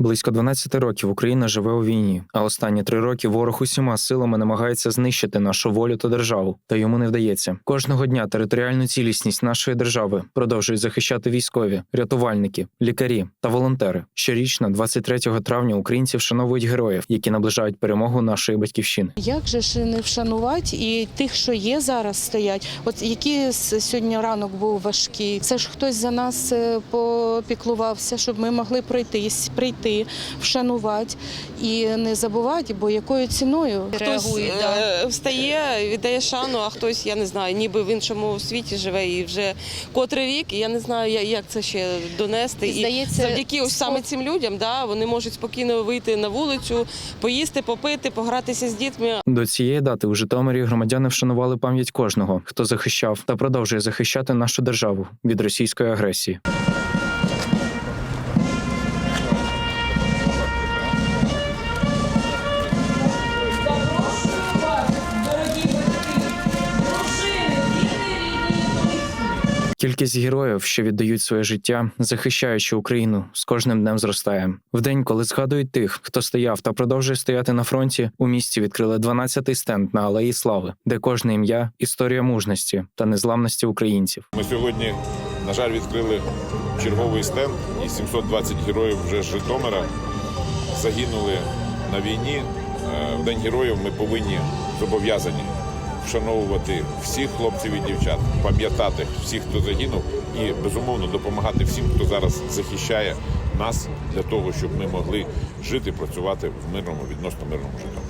Близько 12 років Україна живе у війні, а останні три роки ворог усіма силами намагається знищити нашу волю та державу, та йому не вдається. Кожного дня територіальну цілісність нашої держави продовжують захищати військові, рятувальники, лікарі та волонтери. Щорічно, 23 травня, українці вшановують героїв, які наближають перемогу нашої батьківщини. Як же ж не вшанувати і тих, що є зараз, стоять. От с- сьогодні ранок був важкий. Це ж хтось за нас е, попіклувався, щоб ми могли пройтись, прийти, вшанувати і не забувати, бо якою ціною Хтось е, встає, віддає шану, а хтось, я не знаю, ніби в іншому світі живе і вже котрий рік. І я не знаю, я- як це ще донести. І, здається, і завдяки ось саме цим людям, да, вони можуть спокійно вийти на вулицю, поїсти, попити, погратися з дітьми. До цієї дати у Житомирі громадяни вшанували пам'ять кожного, хто захищав та продовжує захищати нашу державу від російської агресії. Кількість героїв, що віддають своє життя, захищаючи Україну, з кожним днем зростає. В день, коли згадують тих, хто стояв та продовжує стояти на фронті, у місті відкрили 12-й стенд на Алеї Слави, де кожне ім'я історія мужності та незламності українців. Ми сьогодні, на жаль, відкрили черговий стенд, і 720 героїв вже з Житомира загинули на війні. Е, В День героїв ми повинні зобов'язані вшановувати всіх хлопців і дівчат, пам'ятати всіх, хто загинув, і безумовно допомагати всім, хто зараз захищає нас для того, щоб ми могли жити, працювати в мирному, відносно мирному Житомирі.